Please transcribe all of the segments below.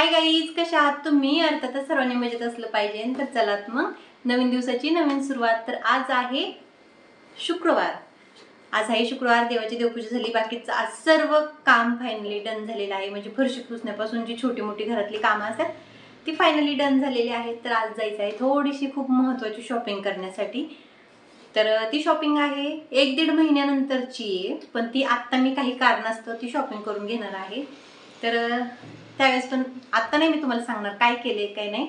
Hi guys कशा आहात तुम्ही? अर्थातच सर्वांनी मजेत असलं पाहिजे. तर चलात मग नवीन दिवसाची नवीन सुरुवात. तर आज आहे शुक्रवार. आज आहे शुक्रवार देवाची देवपूजा झाली. बाकीचं आज सर्व काम फायनली डन झालेलं आहे. म्हणजे फरशी पुसण्यापासून जी छोटी मोठी घरातली कामं असतात ती फायनली डन झालेली आहेत. तर आज जायचं आहे थोडीशी खूप महत्त्वाची शॉपिंग करण्यासाठी. तर ती शॉपिंग आहे एक दीड महिन्यानंतरची. आहे पण ती आत्ता मी काही कारणास्तव ती शॉपिंग करून घेणार आहे. तर त्यावेळेस पण आत्ता नाही मी तुम्हाला सांगणार काय केले काय नाही.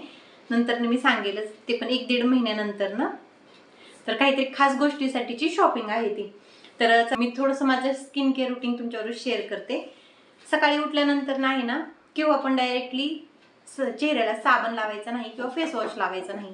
नंतर मी सांगेलच. ते पण एक दीड महिन्यानंतर ना तर काहीतरी खास गोष्टीसाठीची शॉपिंग आहे ती. तर मी थोडंसं माझं स्किन केअर रुटीन तुमच्यावर शेअर करते. सकाळी उठल्यानंतर नाही ना किंवा आपण डायरेक्टली चेहऱ्याला साबण लावायचा नाही किंवा फेस वॉश लावायचा नाही.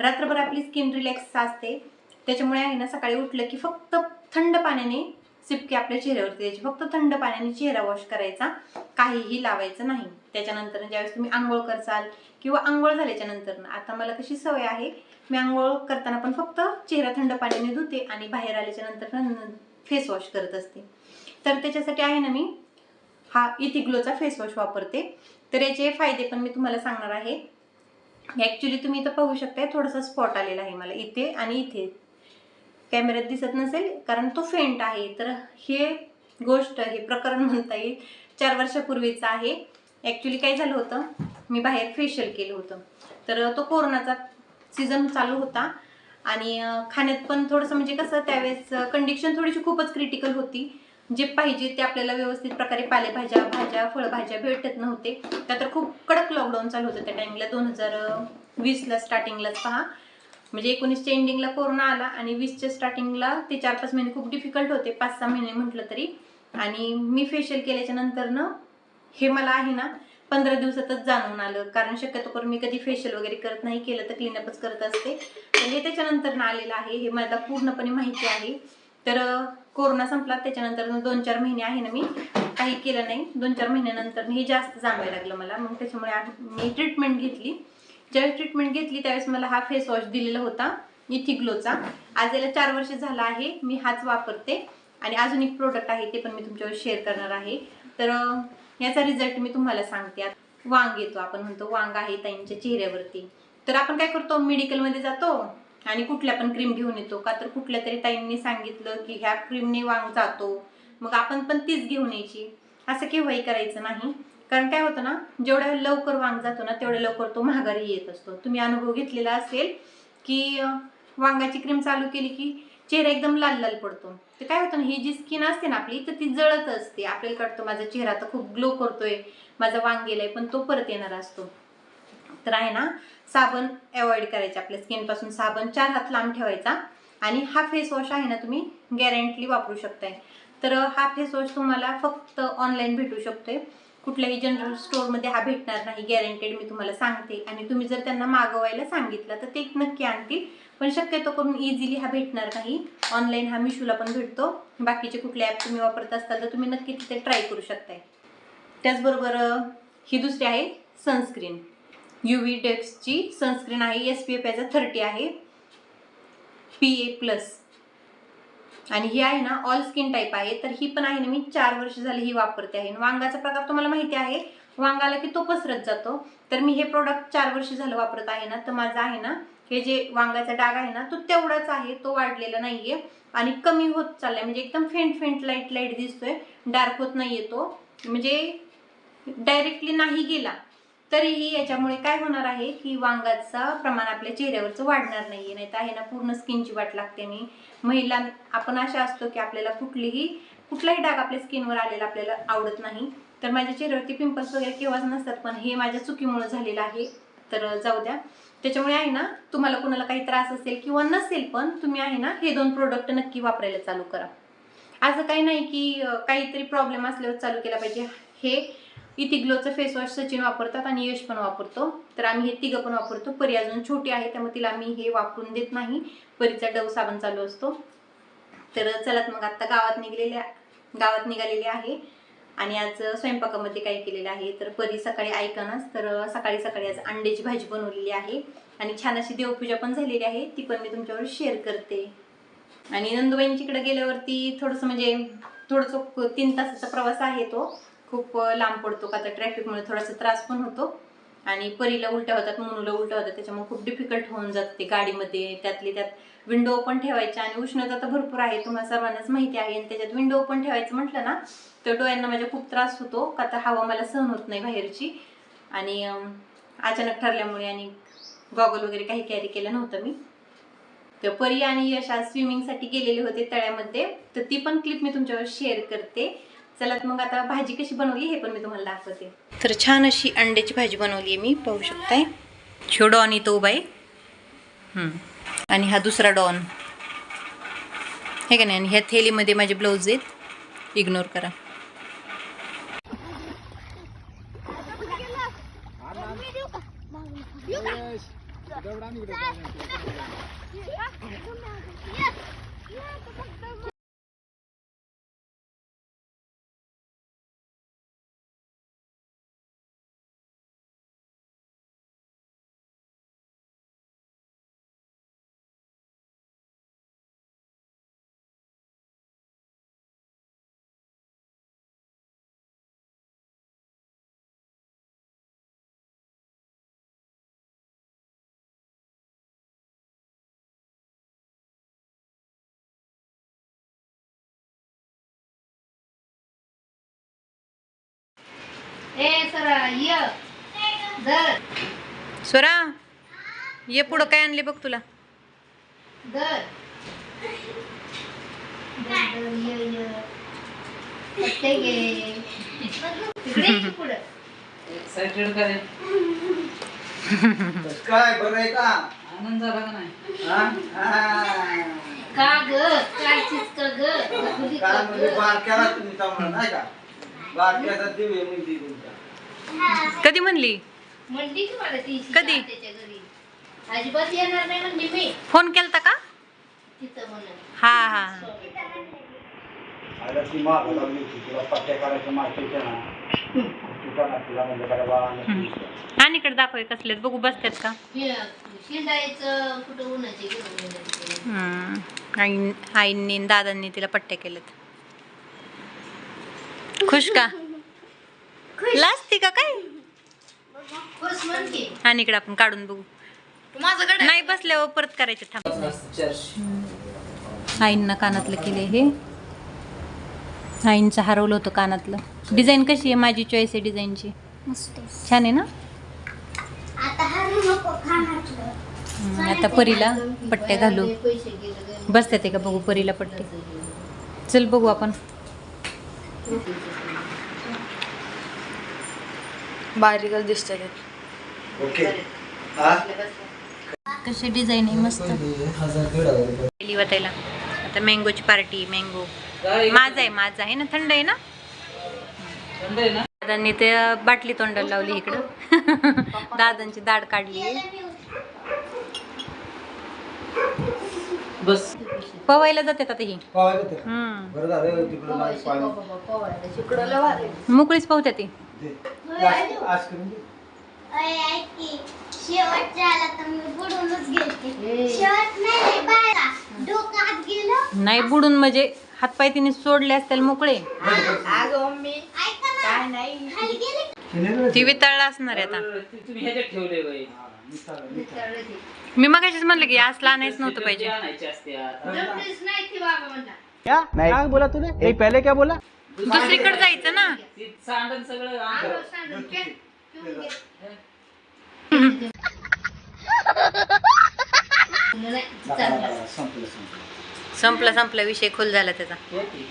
रात्रभर आपली स्किन रिलॅक्स असते. त्याच्यामुळे आहे ना सकाळी उठलं की फक्त थंड पाण्याने सिपके आपल्या चेहऱ्यावरती द्यायचे फक्त थंड पाण्याने चेहरा वॉश करायचा. काहीही लावायचं नाही. त्याच्यानंतर ज्यावेळेस तुम्ही आंघोळ करसाल किंवा आंघोळ झाल्याच्यानंतर आता मला कशी सवय आहे मी आंघोळ करताना पण फक्त चेहरा थंड पाण्याने धुते आणि बाहेर आल्याच्यानंतर फेस वॉश करत असते. तर त्याच्यासाठी आहे ना मी हा इथे ग्लोचा फेस वॉश वापरते. तर याचे फायदे पण मी तुम्हाला सांगणार आहे. ॲक्च्युली तुम्ही इथं पाहू शकताय थोडासा स्पॉट आलेला आहे मला इथे आणि इथे. कॅमेऱ्यात दिसत नसेल कारण तो फेंट आहे. तर हे गोष्ट हे प्रकरण म्हणता येईल चार वर्षापूर्वीचं आहे. ॲक्च्युली काय झालं होतं? मी बाहेर फेशियल केलं होतं. तर तो कोरोनाचा सीझन चालू होता. आणि खाण्यात पण थोडंसं म्हणजे कसं त्यावेळेस कंडिशन थोडीशी खूपच क्रिटिकल होती. जे पाहिजे ते आपल्याला व्यवस्थित प्रकारे पालेभाज्या भाज्या फळभाज्या भेटत नव्हते. त्या तर खूप कडक लॉकडाऊन चालू होतं त्या टाईमला दोन हजार वीसला स्टार्टिंगलाच पहा. म्हणजे एकोणीसच्या एंडिंगला कोरोना आला आणि वीसच्या स्टार्टिंगला ते चार पाच महिने खूप डिफिकल्ट होते पाच सहा महिने म्हटलं तरी. आणि मी फेशियल केल्याच्या नंतरनं हे मला आहे ना पंधरा दिवसातच जाणून आलं. कारण शक्यतो करून मी कधी फेशियल वगैरे करत नाही केलं तर क्लीनअपच करत असते. तर हे त्याच्यानंतर आलेलं आहे हे मला पूर्णपणे माहिती आहे. तर कोरोना संपला त्याच्यानंतर दोन चार महिने आहे ना मी काही केलं नाही. दोन चार महिन्यानंतर हे जास्त जाणवायला लागलं मला. मग त्याच्यामुळे आ- मी ट्रीटमेंट घेतली. ज्यावेळेस ट्रीटमेंट घेतली त्यावेळेस मला हा फेस वॉश दिलेला होता निथिग्लोचा आज याला चार वर्ष झाला आहे मी हाच वापरते. आणि अजून एक प्रोडक्ट आहे ते पण मी तुमच्यावर शेअर करणार आहे. तर याचा रिझल्ट मी तुम्हाला सांगते. वांग येतो आपण म्हणतो वांग आहे ताईंच्या चेहऱ्यावरती. तर आपण काय करतो मेडिकलमध्ये जातो आणि कुठल्या पण क्रीम घेऊन येतो. का तर कुठल्या तरी ताईंनी सांगितलं की ह्या क्रीमने वांग जातो. मग आपण पण तीच घेऊन यायची. असं केव्हाही करायचं नाही. कारण काय होतं ना जेवढ्या लवकर वांग जातो ना तेवढ्या लवकर तो महागारी येत असतो. तुम्ही अनुभव घेतलेला असेल की वांगाची क्रीम चालू केली की चेहरा एकदम लाल लाल पडतो. तर काय होतं ना ही जी स्किन असते ना आपली तर ती जळत असते. आपल्याला कळतं माझा चेहरा तर खूप ग्लो करतोय माझा वांग गेलाय पण तो परत येणार असतो. तर आहे ना साबण अवॉइड करायचे. आपल्या स्किनपासून साबण चार हात लांब ठेवायचा आणि हा फेस वॉश आहे ना तुम्ही गॅरंटली वापरू शकताय. तर हा फेस वॉश तुम्हाला फक्त ऑनलाईन भेटू शकतोय. कुठल्याही जनरल स्टोअरमध्ये हा भेटणार नाही गॅरंटेड मी तुम्हाला सांगते. आणि तुम्ही जर त्यांना मागवायला सांगितलं तर ते नक्की आणतील. पण शक्यतो करून इझिली हा भेटणार नाही. ऑनलाईन हा मिशूला पण भेटतो. बाकीचे कुठले ॲप तुम्ही वापरत असताल तर तुम्ही नक्की तिथे ट्राय करू शकताय. त्याचबरोबर ही दुसरी आहे सनस्क्रीन यू व्ही डेक्सची सनस्क्रीन आहे. एस पी एफ याचा थर्टी आहे. पी ए प्लस आणि ही आहे ना ऑल स्किन टाईप आहे तर ही पण आहे ना मी चार वर्ष झाली ही वापरते आहे. आणि वांगाचा प्रकार तुम्हाला माहिती आहे वांगाला की तो पसरत जातो. तर मी हे प्रोडक्ट चार वर्ष झालं वापरत आहे ना तर माझा आहे ना हे जे वांगाचा डाग आहे ना तो तेवढाच आहे तो वाढलेला नाहीये. आणि कमी होत चाललाय म्हणजे एकदम फेंट फेंट लाइट लाइट दिसतोय. डार्क होत नाहीये तो. म्हणजे डायरेक्टली नाही गेला. तरीही याच्यामुळे काय होणार आहे की वांगाचा प्रमाण आपल्या चेहऱ्यावरचं वाढणार नाहीये. नाही तर आहे ना पूर्ण स्किनची वाट लागते आणि महिला आपण अशा असतो की आपल्याला कुठलीही कुठलाही डाग आपल्या स्किनवर आलेला आपल्याला आवडत नाही. तर माझ्या चेहऱ्यावरती पिंपल्स वगैरे केव्हाच नसतात पण हे माझ्या चुकीमुळे झालेलं आहे. तर जाऊ द्या. त्याच्यामुळे आहे ना तुम्हाला कोणाला काही त्रास असेल किंवा नसेल पण तुम्ही आहे ना हे दोन प्रोडक्ट नक्की वापरायला चालू करा. असं काही नाही की काहीतरी प्रॉब्लेम असल्यावर चालू केला पाहिजे. हे इथे ग्लोचं फेस वॉश सचिन वापरतात आणि यश पण वापरतो. तर आम्ही हे तिघं पण वापरतो. परी अजून छोटी आहे त्यामुळे तिला आम्ही हे वापरून देत नाही. परीचा डव साबण चालू असतो. तर चलात मग आता गावात निघलेल्या गावात निघालेले आहे. आणि आज स्वयंपाकामध्ये काय केलेलं आहे. तर परी सकाळी ऐकणच तर सकाळी सकाळी आज अंड्याची भाजी बनवलेली आहे. आणि छान अशी देवपूजा पण झालेली आहे. ती पण मी तुमच्यावर शेअर करते. आणि नंदुबाईंच्याकडे गेल्यावरती थोडंसं म्हणजे थोडंसं तीन तासाचा प्रवास आहे तो. खूप लांब पडतो का? तर ट्रॅफिकमुळे थोडासा त्रास पण होतो. आणि परीला उलट्या होतात मुनुला उलट्या होतात. त्याच्यामुळे खूप डिफिकल्ट होऊन जाते गाडीमध्ये. त्यातली त्यात विंडो ओपन ठेवायच्या आणि उष्णता तर भरपूर आहे. तुम्हाला सर्वांनाच माहिती आहे. आणि त्याच्यात विंडो ओपन ठेवायचं म्हटलं ना तर डोळ्यांना माझ्या खूप त्रास होतो. का तर हवा मला सहन होत नाही बाहेरची. आणि अचानक ठरल्यामुळे आणि गॉगल वगैरे काही कॅरी केलं नव्हतं मी. तर परी आणि यश आज स्विमिंगसाठी गेलेले होते तळ्यामध्ये. तर ती पण क्लिप मी तुमच्यावर शेअर करते. चला तर मग आता भाजी कशी बनवली हे पण मी तुम्हाला दाखवते. तर छान अशी अंड्याची भाजी बनवली आहे मी पाहू शकताय. ह्यो डॉन इथं उभा आहे हम्म. आणि हा दुसरा डॉन. हे का नाही आणि ह्या थेलीमध्ये माझे ब्लाऊज आहेत. इग्नोर करा. स्वरा ये पुढं काय आणले बघ तुला. एक्साइटेड काय काय बरं आहे का? आनंद झाला का नाही? हा? हा. का ग? काय चीज का ग? दाखवली का काय म्हणजे ग? बारक्याला तुम्ही चांगला नाही का? बारक्याचा दिवे म्हणजे तुमच्या. कधी म्हणली? म्हणली की मला ती कधी? त्याच्या घरी. अजिबात येणार नाही म्हणजे मी. फोन केलता का? तिथं म्हणून हा हा. आला ती माग लावली होती. तुला पट्ट्या करायच्या माहितीच्या ना. तुझा ना तुला म्हणजे काय बा आणि इकडे दाखव कसलेत? बघू बसतात का? शिंदायचं कुठं उन्हाचे घेऊन हम्म. आई आईंनी आणि दादांनी तिला पट्ट्या केलेत. खुश का? लाजती का काय? म्हणते आणि इकडे आपण काढून बघू. नाही बसल्यावर परत करायचे थांब. आईंना कानातलं केले हे. आईंचं हरवलं होतं कानातलं. डिझाईन कशी आहे? माझी चॉईस आहे डिझाईनची छान आहे ना? आता परीला पट्ट्या घालू. बसतात का बघू परीला पट्टे? चल बघू आपण. बारीकच दिसतात ते. ओके. हा? कशी डिझाईन आहे? मस्त. वाटायला आता मँगोची पार्टी मँगो माझा आहे माझा आहे ना. थंड आहे ना? थंड आहे ना? दादांनी ते बाटली तोंडाला लावली इकडं. दादांची दाढ काढली. बस. पवायला जातात आता ही. मोकळीच पावत्या ती. दे. आस- आईस्क्रीम दे. शेवटच्या आला तर मी बुडूनच गेलते. शेवट नाही गेलं. बुडून म्हणजे हातपाय तिने सोडले असतील मोकळे. ऐका ना. खाली गेले शिनेला ती. वितळला असणार आहे आता. मी मगाशीच म्हणलं की असलं आणायच नव्हतं पाहिजे. आणायचे असते आता. नाही ती बाबा म्हणला क्या? क्या बोला तूने? नहीं पहले क्या बोला? दुसरीकडे जायचं ना ती सांडण सगळं आंघोळ संपलं संपलं संपला संपला विषय खोल झाला त्याचा हे की.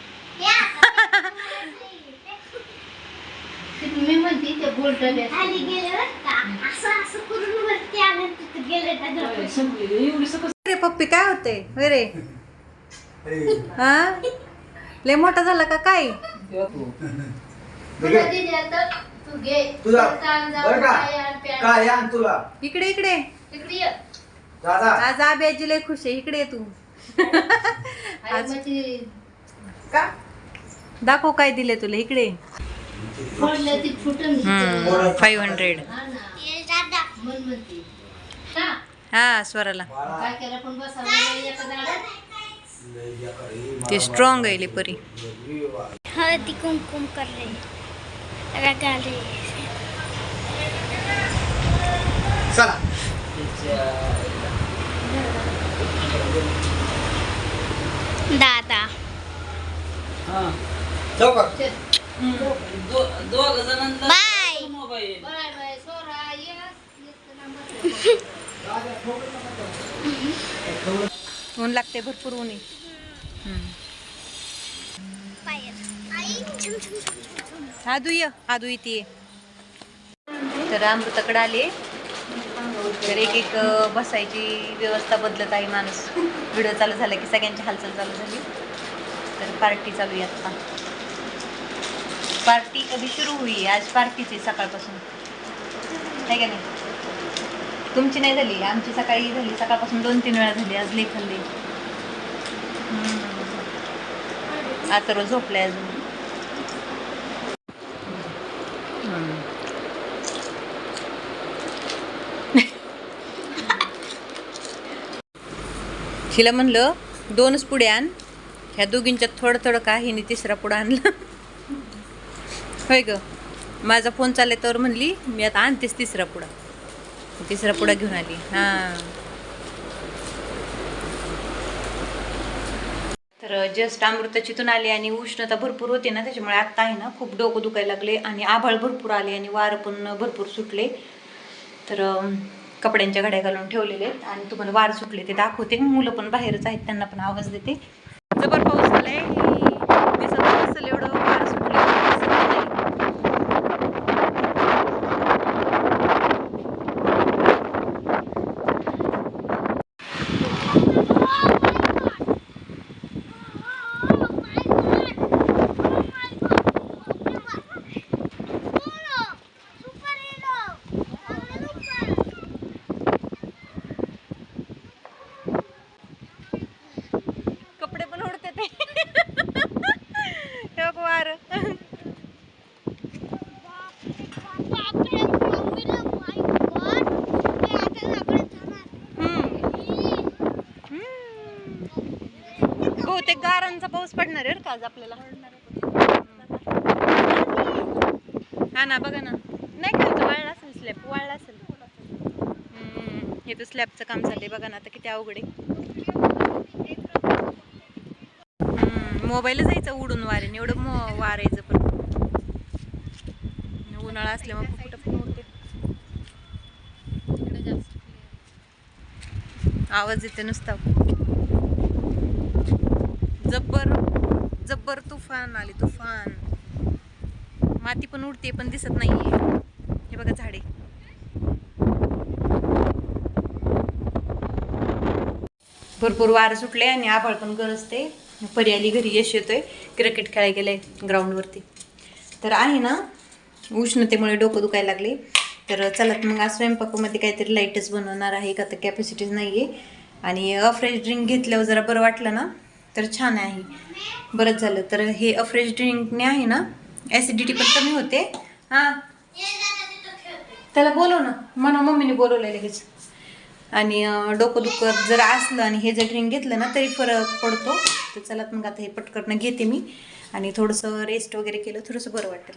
मी म्हणते ते गोल्ड खाली गेले बरं का असं असं करून वरती आलं तिथं गेले त्या काय संपली एवढी सकस रे पप्पी काय होते रे ए, हा लय मोठा झाला का काय. तुला तू काय आण, तुला? इकडे इकडे. दादा. आज आब्याजी लय खुश आहे. इकडे ये तू. आज- ती दाखव काय दिले तुला. इकडे ती फाईव्ह हंड्रेड हा हा हा. स्वराला. बाळा, काय केलं पण बसावं एका झाडात लय बेकार आहे. ते स्ट्रॉंग आहे लय परी लय वा. हळदी कुमकुम कर रही रगाले चला दादा जाऊ का दोघ जणांचा बाय मोबाईल ऊन लागते भरपूर ऊन आदू ये आदू इथे ये. तर अमृताकडे आले. तर एक एक बसायची व्यवस्था बदलत आहे माणूस. व्हिडिओ चालू झाला की सगळ्यांची हालचाल चालू झाली. तर पार्टी चालू आहे आता. पार्टी अभी सुरू होई? आज पार्टीच आहे सकाळपासून. आहे का नाही? तुमची नाही झाली? आमची सकाळी झाली. सकाळपासून दोन तीन वेळा झाली. आज लेख खाल्ली. आता रोज झोपलाय अजून. हिला म्हणलं दोनच पुढे आण. ह्या दोघींच्यात थोडं थोडं का हिने तिसरा पुढं आणलं. होय ग. माझा फोन चालला तर म्हणली मी आता आणतेच तिसरा पुढा. तिसरा पुढा घेऊन आली. हां. तर जस्ट अमृता चितून आली आणि उष्णता भरपूर होती ना त्याच्यामुळे आत्ता आहे ना खूप डोकं दुखायला लागले आणि आभाळ भरपूर आले आणि वारं पण भरपूर सुटले. तर कपड्यांच्या घड्या घालून ठेवलेले आहेत आणि तुम्हाला वार सुटले ते दाखवते. मुलं पण बाहेरच आहेत त्यांना पण आवाज देते. जबर पाऊस झालाय नसेल एवढं वार सुटले दिसत नाही. कपडे पण उडते ते हे बघ वार बहुतेक गारांचा पाऊस पडणार आहे का आज आपल्याला? हा ना बघा ना. नाही खायचं वाळला असेल स्लॅब वाळला असेल. हे तर स्लॅबचं काम झालंय बघा ना आता किती अवघड आहे. मोबाईल जायचं उडून वारेन एवढं मो वारायचं पण. उन्हाळा असल्यामुळे कुठं पण उडते. आवाज येते नुसता. जब्बर जब्बर तुफान आली तुफान. माती पण उडते पण दिसत नाहीये. हे बघा झाडे. भरपूर वारं सुटले आणि आभाळ पण गरजते. पर्याली घरी यश येतोय. क्रिकेट खेळायला गेलाय ग्राउंडवरती तर आहे ना उष्णतेमुळे डोकं दुखायला लागले. तर चला मग आज स्वयंपाकामध्ये काहीतरी लाईटच बनवणार आहे. का तर कॅपॅसिटीज नाही आहे आणि अफ्रेश ड्रिंक घेतल्यावर जरा बरं वाटलं ना? तर छान आहे. बरंच झालं. तर हे अफ्रेश ड्रिंकने आहे ना ॲसिडिटी पण कमी होते. हां. त्याला बोलव ना. म्हणा मम्मीने बोलवलं लगेच. आणि डोकं दुखत जर असलं आणि हे जर ड्रिंक घेतलं ना तरी फरक पडतो. तर चला मग आता हे पटकन घेते मी. आणि थोडंसं रेस्ट वगैरे केलं थोडंसं बरं वाटेल.